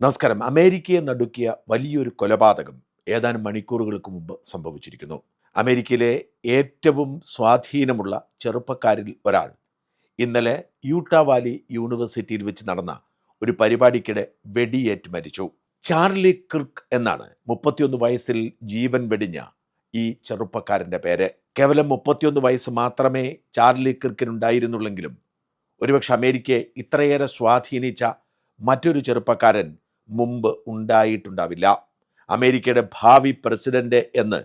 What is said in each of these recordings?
നമസ്കാരം. അമേരിക്കയെ നടുക്കിയ വലിയൊരു കൊലപാതകം ഏതാനും മണിക്കൂറുകൾക്ക് മുമ്പ് സംഭവിച്ചിരിക്കുന്നു. അമേരിക്കയിലെ ഏറ്റവും സ്വാധീനമുള്ള ചെറുപ്പക്കാരിൽ ഒരാൾ. ഇന്നലെ യൂട്ട വാലി യൂണിവേഴ്സിറ്റിയിൽ വെച്ച് നടന്ന ഒരു പരിപാടിക്കിടെ വെടിയേറ്റ് മരിച്ചു. ചാർലി ക്രിക്ക് എന്നാണ് മുപ്പത്തിയൊന്ന് വയസ്സിൽ ജീവൻ വെടിഞ്ഞ ഈ ചെറുപ്പക്കാരന്റെ പേര്. കേവലം മുപ്പത്തിയൊന്ന് വയസ്സ് മാത്രമേ ചാർലി ക്രിക്കിനുണ്ടായിരുന്നുള്ളെങ്കിലും ഒരുപക്ഷെ അമേരിക്കയെ ഇത്രയേറെ സ്വാധീനിച്ച മറ്റൊരു ചെറുപ്പക്കാരൻ മുമ്പ് ഉണ്ടായിട്ടുണ്ടാവില്ല. അമേരിക്കയുടെ ഭാവി പ്രസിഡന്റ് എന്ന്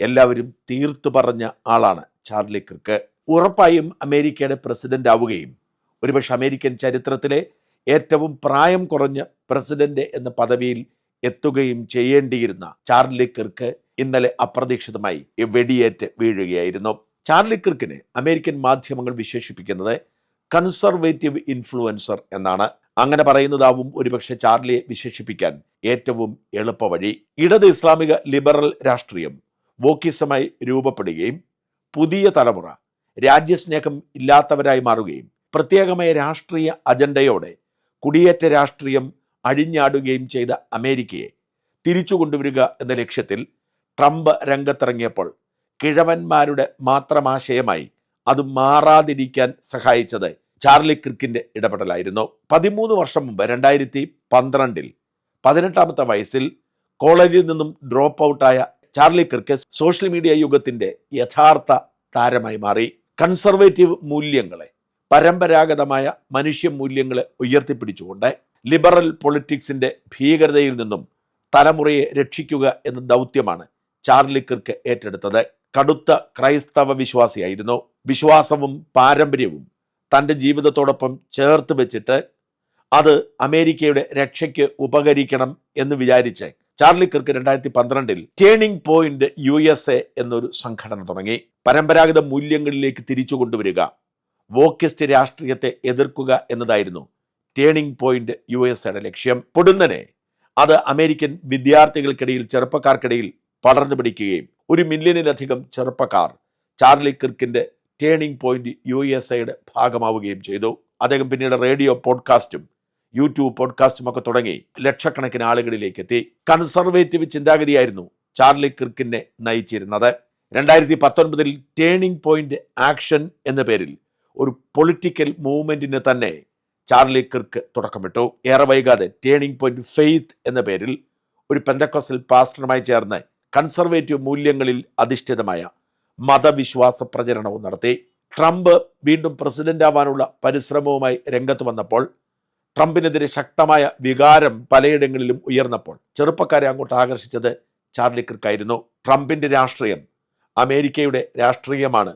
എല്ലാവരും തീർത്തു പറഞ്ഞ ആളാണ് ചാർലി ക്രിക്ക്. ഉറപ്പായും അമേരിക്കയുടെ പ്രസിഡന്റ് ആവുകയും ഒരുപക്ഷെ അമേരിക്കൻ ചരിത്രത്തിലെ ഏറ്റവും പ്രായം കുറഞ്ഞ പ്രസിഡന്റ് എന്ന പദവിയിൽ എത്തുകയും ചെയ്യേണ്ടിയിരുന്ന ചാർലി ക്രിക്ക് ഇന്നലെ അപ്രതീക്ഷിതമായി വെടിയേറ്റ് വീഴുകയായിരുന്നു. ചാർലി ക്രിക്കിനെ അമേരിക്കൻ മാധ്യമങ്ങൾ വിശേഷിപ്പിക്കുന്നത് കൺസർവേറ്റീവ് ഇൻഫ്ലുവൻസർ എന്നാണ്. അങ്ങനെ പറയുന്നതാവും ഒരുപക്ഷെ ചാർലിയെ വിശേഷിപ്പിക്കാൻ ഏറ്റവും എളുപ്പവഴി ഇടത് ഇസ്ലാമിക ലിബറൽ രാഷ്ട്രീയം വോക്കിസമായി രൂപപ്പെടുകയും പുതിയ തലമുറ രാജ്യസ്നേഹം ഇല്ലാത്തവരായി മാറുകയും പ്രത്യേകമായ രാഷ്ട്രീയ അജണ്ടയോടെ കുടിയേറ്റ രാഷ്ട്രീയം അഴിഞ്ഞാടുകയും ചെയ്ത അമേരിക്കയെ തിരിച്ചു കൊണ്ടുവരിക എന്ന ലക്ഷ്യത്തിൽ ട്രംപ് രംഗത്തിറങ്ങിയപ്പോൾ കിഴവന്മാരുടെ മാത്രമാശയമായി അത് മാറാതിരിക്കാൻ സഹായിച്ചത് ചാർലി ക്രിക്കിന്റെ ഇടപെടലായിരുന്നു. പതിമൂന്ന് വർഷം മുമ്പ് രണ്ടായിരത്തി പന്ത്രണ്ടിൽ പതിനെട്ടാമത്തെ വയസ്സിൽ കോളേജിൽ നിന്നും ഡ്രോപ്പ് ഔട്ടായ ചാർലി ക്രിക്ക് സോഷ്യൽ മീഡിയ യുഗത്തിന്റെ യഥാർത്ഥ താരമായി മാറി. കൺസർവേറ്റീവ് മൂല്യങ്ങളെ പരമ്പരാഗതമായ മനുഷ്യ മൂല്യങ്ങളെ ഉയർത്തിപ്പിടിച്ചുകൊണ്ട് ലിബറൽ പൊളിറ്റിക്സിന്റെ ഭീകരതയിൽ നിന്നും തലമുറയെ രക്ഷിക്കുക എന്ന ദൗത്യമാണ് ചാർലി ക്രിക്ക് ഏറ്റെടുത്തത്. കടുത്ത ക്രൈസ്തവ വിശ്വാസിയായിരുന്നു. വിശ്വാസവും പാരമ്പര്യവും തന്റെ ജീവിതത്തോടൊപ്പം ചേർത്ത് വെച്ചിട്ട് അത് അമേരിക്കയുടെ രക്ഷയ്ക്ക് ഉപകരിക്കണം എന്ന് വിചാരിച്ച് ചാർലി കിർക്ക് രണ്ടായിരത്തി പന്ത്രണ്ടിൽ Turning Point U S A എന്നൊരു സംഘടന തുടങ്ങി. പരമ്പരാഗത മൂല്യങ്ങളിലേക്ക് തിരിച്ചു കൊണ്ടുവരിക വോക്കിസ്റ്റ് രാഷ്ട്രീയത്തെ എതിർക്കുക എന്നതായിരുന്നു ടേണിംഗ് പോയിന്റ് യു എസ് എയുടെ ലക്ഷ്യം. പൊടുന്നനെ അത് അമേരിക്കൻ വിദ്യാർത്ഥികൾക്കിടയിൽ ചെറുപ്പക്കാർക്കിടയിൽ പടർന്നു പിടിക്കുകയും ഒരു മില്യണിലധികം ചെറുപ്പക്കാർ ചാർലി കിർക്കിന്റെ ടേണിംഗ് പോയിന്റ് യു എസ് എയുടെ ഭാഗമാവുകയും ചെയ്തു. അദ്ദേഹം പിന്നീട് റേഡിയോ പോഡ്കാസ്റ്റും യൂട്യൂബ് പോഡ്കാസ്റ്റും ഒക്കെ തുടങ്ങി ലക്ഷക്കണക്കിന് ആളുകളിലേക്ക് എത്തി കൺസർവേറ്റീവ് ചിന്താഗതിയായിരുന്നു ചാർലി ക്രിക്കിനെ നയിച്ചിരുന്നത്. രണ്ടായിരത്തി പത്തൊൻപതിൽ ടേണിംഗ് പോയിന്റ് ആക്ഷൻ എന്ന പേരിൽ ഒരു പൊളിറ്റിക്കൽ മൂവ്മെന്റിന് തന്നെ ചാർലി കിർക്ക് തുടക്കമിട്ടു. ഏറെ വൈകാതെ ടേണിംഗ് പോയിന്റ് ഫെയ്ത്ത് എന്ന പേരിൽ ഒരു പെന്തക്കോസൽ പാസ്റ്ററുമായി ചേർന്ന് കൺസർവേറ്റീവ് മൂല്യങ്ങളിൽ അധിഷ്ഠിതമായ മതവിശ്വാസ പ്രചരണവും നടത്തി. ട്രംപ് വീണ്ടും പ്രസിഡന്റ് ആവാനുള്ള പരിശ്രമവുമായി രംഗത്ത് വന്നപ്പോൾ ട്രംപിനെതിരെ ശക്തമായ വികാരം പലയിടങ്ങളിലും ഉയർന്നപ്പോൾ ചെറുപ്പക്കാരെ അങ്ങോട്ട് ആകർഷിച്ചത് ചാർലി ക്രിക്കായിരുന്നു ട്രംപിന്റെ രാഷ്ട്രീയം അമേരിക്കയുടെ രാഷ്ട്രീയമാണ്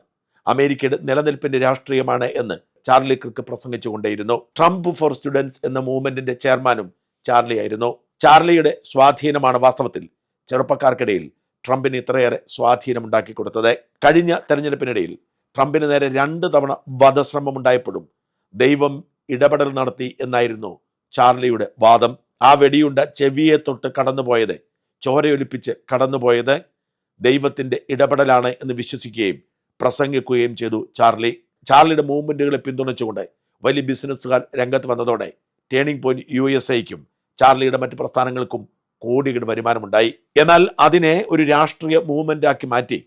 അമേരിക്കയുടെ നിലനിൽപ്പിന്റെ രാഷ്ട്രീയമാണ് എന്ന് ചാർലി ക്രിക്ക് പ്രസംഗിച്ചുകൊണ്ടേയിരുന്നു. ട്രംപ് ഫോർ സ്റ്റുഡൻസ് എന്ന മൂവ്മെന്റിന്റെ ചെയർമാനും ചാർലി ആയിരുന്നു. ചാർലിയുടെ സ്വാധീനമാണ് വാസ്തവത്തിൽ ചെറുപ്പക്കാർക്കിടയിൽ ട്രംപിന് ഇത്രയേറെ സ്വാധീനമുണ്ടാക്കി കൊടുത്തത്. കഴിഞ്ഞ തെരഞ്ഞെടുപ്പിനിടയിൽ ട്രംപിന് നേരെ രണ്ട് തവണ വധശ്രമം ഉണ്ടായപ്പോഴും ദൈവം ഇടപെടൽ നടത്തി എന്നായിരുന്നു ചാർലിയുടെ വാദം. ആ വെടിയുണ്ട ചെവിയെ തൊട്ട് കടന്നുപോയത് ചോരയൊലിപ്പിച്ച് കടന്നുപോയത് ദൈവത്തിന്റെ ഇടപെടലാണ് എന്ന് വിശ്വസിക്കുകയും പ്രസംഗിക്കുകയും ചെയ്തു ചാർലി. ചാർലിയുടെ മൂവ്മെന്റുകളെ പിന്തുണച്ചുകൊണ്ട് വലിയ ബിസിനസ്സുകാർ രംഗത്ത് വന്നതോടെ ടേണിംഗ് പോയിന്റ് യു എസ് ചാർലിയുടെ മറ്റ് പ്രസ്ഥാനങ്ങൾക്കും കോടികളുടെ വരുമാനമുണ്ടായി. എന്നാൽ അതിനെ ഒരു രാഷ്ട്രീയ മൂവ്മെന്റ് ആക്കി മാറ്റി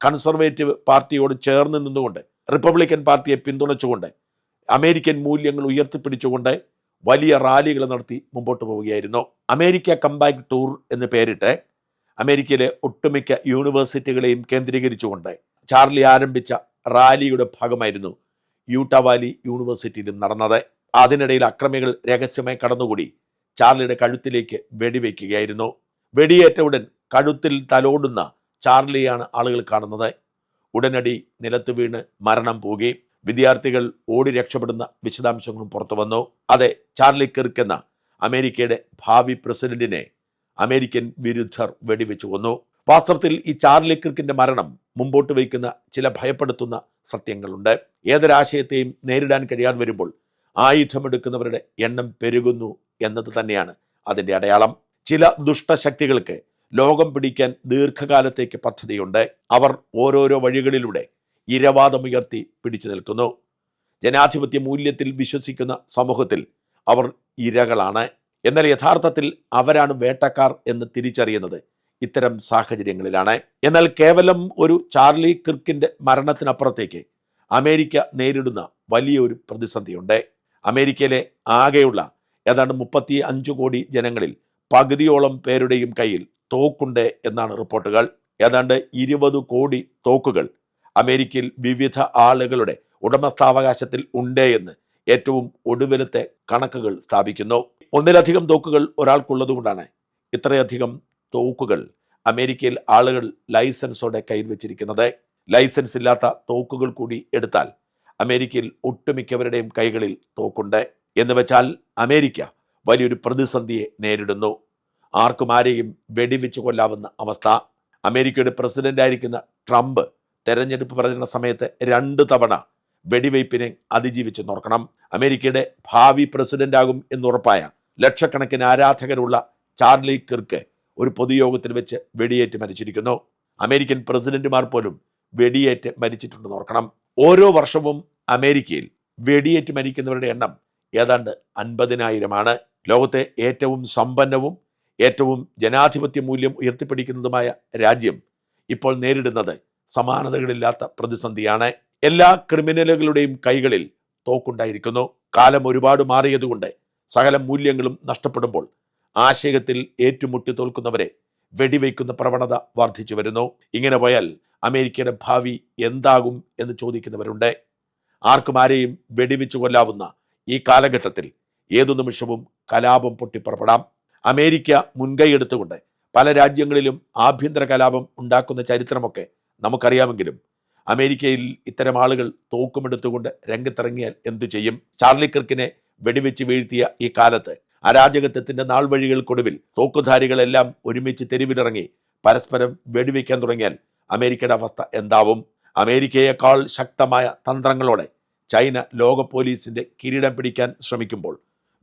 കൺസർവേറ്റീവ് പാർട്ടിയോട് ചേർന്ന് നിന്നുകൊണ്ട് റിപ്പബ്ലിക്കൻ പാർട്ടിയെ പിന്തുണച്ചുകൊണ്ട് അമേരിക്കൻ മൂല്യങ്ങൾ ഉയർത്തിപ്പിടിച്ചുകൊണ്ട് വലിയ റാലികൾ നടത്തി മുമ്പോട്ട് പോവുകയായിരുന്നു. അമേരിക്ക കമ്പാക്ട് ടൂർ എന്ന് പേരിട്ട് അമേരിക്കയിലെ ഒട്ടുമിക്ക യൂണിവേഴ്സിറ്റികളെയും കേന്ദ്രീകരിച്ചുകൊണ്ട് ചാർലി ആരംഭിച്ച റാലിയുടെ ഭാഗമായിരുന്നു യൂട്ട വാലി യൂണിവേഴ്സിറ്റിയിലും നടന്നത്. അതിനിടയിൽ അക്രമികൾ രഹസ്യമായി കടന്നുകൂടി. ചാർലിയുടെ കഴുത്തിലേക്ക് വെടിവെക്കുകയായിരുന്നു. വെടിയേറ്റ ഉടൻ കഴുത്തിൽ തലോടുന്ന ചാർലിയാണ് ആളുകൾ കാണുന്നത്. ഉടനടി നിലത്ത് വീണ് മരണം പോവുകയും വിദ്യാർത്ഥികൾ ഓടി രക്ഷപ്പെടുന്ന വിശദാംശങ്ങളും പുറത്തു വന്നു. അതെ ചാർലി കിർക്ക് എന്ന അമേരിക്കയുടെ ഭാവി പ്രസിഡന്റിനെ അമേരിക്കൻ വിരുദ്ധർ വെടിവെച്ചു കൊന്നു. വാസ്തവത്തിൽ ഈ ചാർലി കിർക്കിന്റെ മരണം മുമ്പോട്ട് വയ്ക്കുന്ന ചില ഭയപ്പെടുത്തുന്ന സത്യങ്ങളുണ്ട്. ഏതൊരാശയത്തെയും നേരിടാൻ കഴിയാതെ വരുമ്പോൾ ആയുധമെടുക്കുന്നവരുടെ എണ്ണം പെരുകുന്നു എന്നത് തന്നെയാണ് അതിന്റെ അടയാളം. ചില ദുഷ്ടശക്തികൾക്ക് ലോകം പിടിക്കാൻ ദീർഘകാലത്തേക്ക് പദ്ധതിയുണ്ട്. അവർ ഓരോരോ വഴികളിലൂടെ ഇരവാദമുയർത്തി പിടിച്ചു നിൽക്കുന്നു. ജനാധിപത്യ മൂല്യത്തിൽ വിശ്വസിക്കുന്ന സമൂഹത്തിൽ അവർ ഇരകളാണ്. എന്നാൽ യഥാർത്ഥത്തിൽ അവരാണ് വേട്ടക്കാർ എന്ന് തിരിച്ചറിയുന്നത് ഇത്തരം സാഹചര്യങ്ങളിലാണ്. എന്നാൽ കേവലം ഒരു ചാർലി കിർക്കിന്റെ മരണത്തിനപ്പുറത്തേക്ക് അമേരിക്ക നേരിടുന്ന വലിയൊരു പ്രതിസന്ധിയുണ്ട്. അമേരിക്കയിലെ ആകെയുള്ള ഏതാണ്ട് മുപ്പത്തി അഞ്ച് കോടി ജനങ്ങളിൽ പകുതിയോളം പേരുടെയും കയ്യിൽ തോക്കുണ്ട് എന്നാണ് റിപ്പോർട്ടുകൾ. ഏതാണ്ട് ഇരുപത് കോടി തോക്കുകൾ അമേരിക്കയിൽ വിവിധ ആളുകളുടെ ഉടമസ്ഥാവകാശത്തിൽ ഉണ്ട് എന്ന് ഏറ്റവും ഒടുവിലത്തെ കണക്കുകൾ സ്ഥാപിക്കുന്നു. ഒന്നിലധികം തോക്കുകൾ ഒരാൾക്കുള്ളതുകൊണ്ടാണ് ഇത്രയധികം തോക്കുകൾ അമേരിക്കയിൽ ആളുകൾ ലൈസൻസോടെ കയ്യിൽ വെച്ചിരിക്കുന്നത്. ലൈസൻസ് ഇല്ലാത്ത തോക്കുകൾ കൂടി എടുത്താൽ അമേരിക്കയിൽ ഒട്ടുമിക്കവരുടെയും കൈകളിൽ തോക്കുണ്ട്. എന്ന് വെച്ചാൽ അമേരിക്ക വലിയൊരു പ്രതിസന്ധിയെ നേരിടുന്നു. ആർക്കും ആരെയും വെടിവെച്ച് കൊല്ലാവുന്ന അവസ്ഥ. അമേരിക്കയുടെ പ്രസിഡന്റ് ആയിരിക്കുന്ന ട്രംപ് തെരഞ്ഞെടുപ്പ് പ്രചരണ സമയത്ത് രണ്ട് തവണ വെടിവയ്പ്പിനെ അതിജീവിച്ച് നോക്കണം അമേരിക്കയുടെ ഭാവി പ്രസിഡന്റ് ആകും എന്നുറപ്പായ ലക്ഷക്കണക്കിന് ആരാധകരുള്ള ചാർലി കിർക്ക് ഒരു പൊതുയോഗത്തിൽ വെച്ച് വെടിയേറ്റ് മരിച്ചിരിക്കുന്നു. അമേരിക്കൻ പ്രസിഡന്റുമാർ പോലും വെടിയേറ്റ് മരിച്ചിട്ടുണ്ട് ഓർക്കണം. ഓരോ വർഷവും അമേരിക്കയിൽ വെടിയേറ്റ് മരിക്കുന്നവരുടെ എണ്ണം ഏതാണ്ട് അൻപതിനായിരമാണ്. ലോകത്തെ ഏറ്റവും സമ്പന്നവും ഏറ്റവും ജനാധിപത്യ മൂല്യം ഉയർത്തിപ്പിടിക്കുന്നതുമായ രാജ്യം ഇപ്പോൾ നേരിടുന്നത് സമാനതകളില്ലാത്ത പ്രതിസന്ധിയാണ്. എല്ലാ ക്രിമിനലുകളുടെയും കൈകളിൽ തോക്കുണ്ടായിരിക്കുന്നു. കാലം ഒരുപാട് മാറിയതുകൊണ്ട് സകല മൂല്യങ്ങളും നഷ്ടപ്പെടുമ്പോൾ ആശയത്തിൽ ഏറ്റുമുട്ടി തോൽക്കുന്നവരെ വെടിവെക്കുന്ന പ്രവണത വർദ്ധിച്ചു വരുന്നു. ഇങ്ങനെ പോയാൽ അമേരിക്കയുടെ ഭാവി എന്താകും എന്ന് ചോദിക്കുന്നവരുണ്ട്. ആർക്കും ആരെയും വെടിവെച്ചു കൊല്ലാവുന്ന ഈ കാലഘട്ടത്തിൽ ഏതു നിമിഷവും കലാപം പൊട്ടിപ്പുറപ്പെടാം. അമേരിക്ക മുൻകൈ എടുത്തുകൊണ്ട് പല രാജ്യങ്ങളിലും ആഭ്യന്തര കലാപം ഉണ്ടാക്കുന്ന ചരിത്രമൊക്കെ നമുക്കറിയാമെങ്കിലും അമേരിക്കയിൽ ഇത്തരം ആളുകൾ തോക്കുമെടുത്തുകൊണ്ട് രംഗത്തിറങ്ങിയാൽ എന്തു ചെയ്യും? ചാർലി കിർക്കിനെ വെടിവെച്ച് വീഴ്ത്തിയ ഈ കാലത്ത് അരാജകത്വത്തിന്റെ നാൾ വഴികൾക്കൊടുവിൽ തോക്കുധാരികളെല്ലാം ഒരുമിച്ച് തെരുവിലിറങ്ങി പരസ്പരം വെടിവെക്കാൻ തുടങ്ങിയാൽ അമേരിക്കയുടെ അവസ്ഥ എന്താവും? അമേരിക്കയേക്കാൾ ശക്തമായ തന്ത്രങ്ങളോടെ ചൈന ലോക പോലീസിന്റെ കിരീടം പിടിക്കാൻ ശ്രമിക്കുമ്പോൾ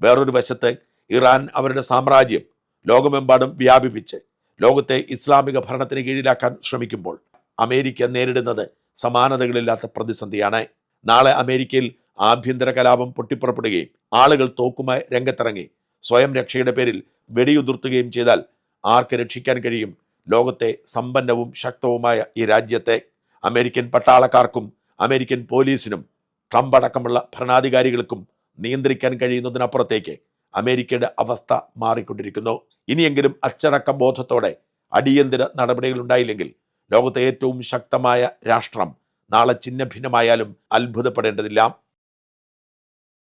വേറൊരു വശത്ത് ഇറാൻ അവരുടെ സാമ്രാജ്യം ലോകമെമ്പാടും വ്യാപിപ്പിച്ച് ലോകത്തെ ഇസ്ലാമിക ഭരണത്തിന് കീഴിലാക്കാൻ ശ്രമിക്കുമ്പോൾ അമേരിക്ക നേരിടുന്നത് സമാനതകളില്ലാത്ത പ്രതിസന്ധിയാണ്. നാളെ അമേരിക്കയിൽ ആഭ്യന്തര കലാപം പൊട്ടിപ്പുറപ്പെടുകയും ആളുകൾ തോക്കുമായി രംഗത്തിറങ്ങി സ്വയം രക്ഷയുടെ പേരിൽ വെടിയുതിർത്തുകയും ചെയ്താൽ ആർക്ക് രക്ഷിക്കാൻ കഴിയും? ലോകത്തെ സമ്പന്നവും ശക്തവുമായ ഈ രാജ്യത്തെ അമേരിക്കൻ പട്ടാളക്കാർക്കും അമേരിക്കൻ പോലീസിനും ട്രംപ് അടക്കമുള്ള ഭരണാധികാരികൾക്കും നിയന്ത്രിക്കാൻ കഴിയുന്നതിനപ്പുറത്തേക്ക് അമേരിക്കയുടെ അവസ്ഥ മാറിക്കൊണ്ടിരിക്കുന്നു. ഇനിയെങ്കിലും അച്ചടക്ക ബോധത്തോടെ അടിയന്തര നടപടികൾ ഉണ്ടായില്ലെങ്കിൽ ലോകത്തെ ഏറ്റവും ശക്തമായ രാഷ്ട്രം നാളെ ചിഹ്ന ഭിന്നമായാലും അത്ഭുതപ്പെടേണ്ടതില്ല.